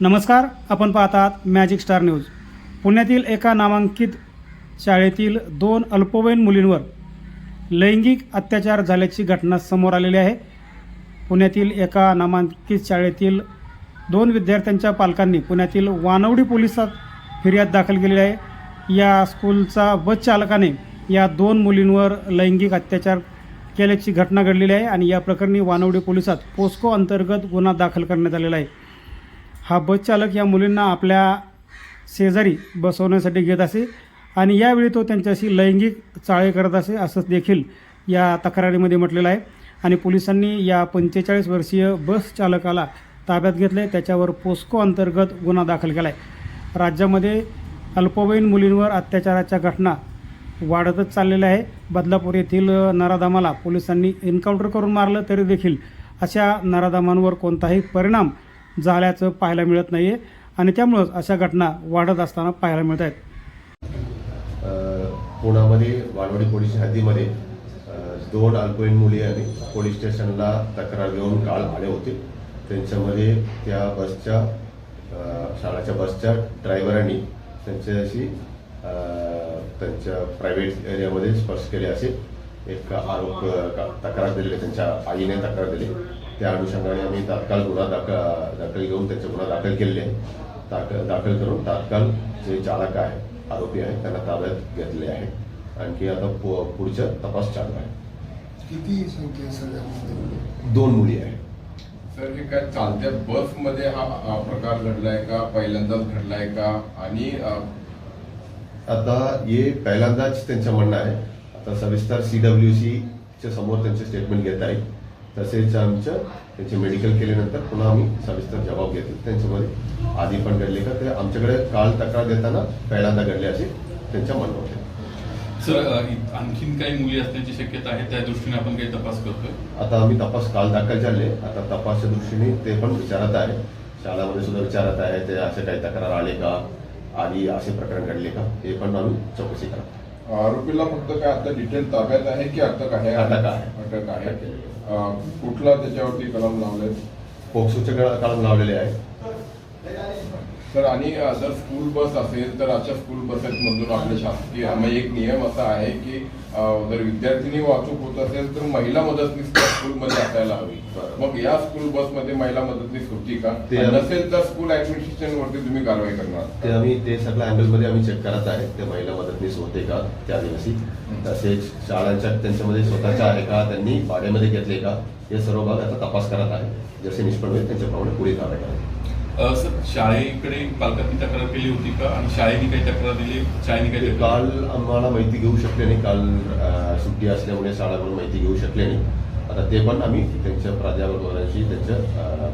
नमस्कार आपण पाहतात मॅजिक स्टार न्यूज पुण्यातील एका नामांकित शाळेतील दोन अल्पवयीन मुलींवर लैंगिक अत्याचार झाल्याची घटना समोर आलेली आहे. पुण्यातील एका नामांकित शाळेतील दोन विद्यार्थ्यांच्या पालकांनी पुण्यातील वानवडी पोलिसात फिर्याद दाखल केलेली आहे. या स्कूलचा बस चालकाने या दोन मुलींवर लैंगिक अत्याचार केल्याची घटना घडलेली आहे आणि या प्रकरणी वानवडी पोलिसात पोस्को अंतर्गत गुन्हा दाखल करण्यात आलेला आहे. हा बसचालक या मुलींना आपल्या शेजारी बसवण्यासाठी घेत असे आणि यावेळी तो त्यांच्याशी लैंगिक चाळे करत असे असं देखील या तक्रारीमध्ये म्हटलेलं आहे. आणि पोलिसांनी या पंचेचाळीस वर्षीय बस चालकाला ताब्यात घेतलं आहे त्याच्यावर पोस्को अंतर्गत गुन्हा दाखल केला आहे राज्यामध्ये अल्पवयीन मुलींवर अत्याचाराच्या घटना वाढतच चाललेल्या आहे बदलापूर येथील नराधामाला पोलिसांनी एन्काउंटर करून मारलं तरी देखील अशा नराधामांवर कोणताही परिणाम झाल्याचं पाहायला मिळत नाही आहे आणि त्यामुळंच अशा घटना वाढत असताना पाहायला मिळत आहेत पुण्यामध्ये वालवाडी पोलीस हद्दीमध्ये दोन अल्पवयीन मुली आणि पोलीस स्टेशनला तक्रार घेऊन काल आले होते. त्यांच्यामध्ये त्या बसच्या शाळाच्या बसच्या ड्रायव्हरांनी त्यांच्याशी त्यांच्या प्रायव्हेट एरियामध्ये स्पर्श केले असे. एक आरोप तक्रार दिलेली त्यांच्या आईने तक्रार दिली. त्या अनुषंगाने आम्ही तात्काळ गुन्हा दाखल दाखल घेऊन त्यांचे गुन्हा दाखल केलेले आहे दाखल दाखल करून तात्काळ जे चालक आहे आरोपी आहे त्यांना ताब्यात घेतले आहे. आणखी आता पु- पुढचा तपास चालू आहे. किती संख्या आहे सगळ्यामध्ये दोन मुली आहे सर हे काय चालत्या बसमध्ये हा हा प्रकार घडलाय का? पहिल्यांदाच घडलाय का? आणि अ, आता हे पहिल्यांदाच त्यांचं म्हणणं आहे. आता सविस्तर सी डब्ल्यू च्या समोर त्यांचे स्टेटमेंट घेत आहे तसेच आमचं त्यांचे मेडिकल केल्यानंतर पुन्हा आम्ही सविस्तर जबाब घेतो त्यांच्यामध्ये आधी पण घडले का ते आमच्याकडे काल तक्रार देताना पहिल्यांदा घडले असे त्यांच्या म्हणणं होते सर आणखीन काही मुली असण्याची शक्यता आहे त्या दृष्टीने आपण काही तपास करतोय? आता आम्ही तपास काल दाखल झाले. आता तपासच्या दृष्टीने ते पण विचारत आहे. शाळामध्ये सुद्धा विचारत आहे ते असे काही तक्रार आले का? आधी असे प्रकरण घडले का? हे पण आम्ही चौकशी करा आरोपीला फक्त काय आता डिटेल ताब्यात आहे की अटक आहे? अटक आहे. अटक आहे. कुठला त्याच्यावरती कलम लावलाय पोक्सोचे कळ- लावलेले आहे सर आणि जर स्कूल बस असेल तर अशा स्कूल बसेसमधून आपले शासकीय म्हणजे एक नियम असा आहे की जर विद्यार्थिनी वाहतूक होत असेल तर महिला मदतनीस स्कूलमध्ये असायला हवी. मग या स्कूल बसमध्ये महिला मदतनीस होती का? नसेल तर स्कूल ऍडमिनिस्ट्रेशन वरती तुम्ही कारवाई करणार. ते आम्ही ते सगळ्या अँगलमध्ये आम्ही चेक करत आहे ते महिला मदतनीस होते का त्या दिवशी? तसेच शाळांच्या त्यांच्यामध्ये स्वतःच्या आहे का? त्यांनी भाड्यामध्ये घेतले का? हे सर्व भाग आता तपास करत आहे. जसे निष्पन्न होईल त्यांच्याप्रमाणे पुढे कारवाई करायची सर शाळेकडे पालकांनी तक्रार केली होती का? आणि शाळेने काही तक्रार दिली? शाळेने काही काल आम्हाला माहिती घेऊ शकले नाही. काल सुट्टी असल्यामुळे शाळाकडून माहिती घेऊ शकले नाही. आता ते पण आम्ही त्यांच्या प्राध्यापक वगैरेशी त्यांच्या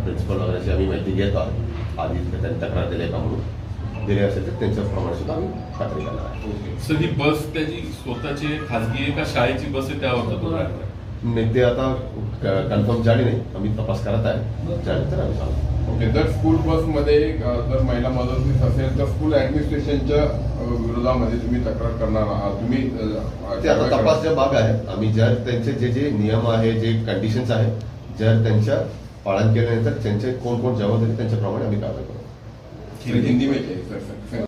प्रिन्सिपल वगैरेशी आम्ही माहिती घेत आहोत. आधी त्यांनी तक्रार दिली का म्हणून. दिले असेल तर त्यांच्याप्रमाणे सुद्धा आम्ही खात्री करणार आहे सर ही बस त्याची स्वतःची आहे, खाजगी आहे का? शाळेची बस आहे त्यावर? नाही ते आता कन्फर्म झाले नाही. आम्ही तपास करत आहे. झाले तर आम्ही सांगू. ओके जर स्कूल बसमध्ये जर महिला मदतनीस असेल तर स्कूल ऍडमिनिस्ट्रेशनच्या विरोधामध्ये तुम्ही तक्रार करणार आहात. तुम्ही ते आता तपासचा भाग आहे आम्ही जर त्यांचे जे जे नियम आहे जे कंडिशन्स आहे जर त्यांच्या पालन केल्यानंतर त्यांचे कोण कोण जबाबदारी त्यांच्याप्रमाणे आम्ही कारवाई करू. हिंदी में चाहिए सर.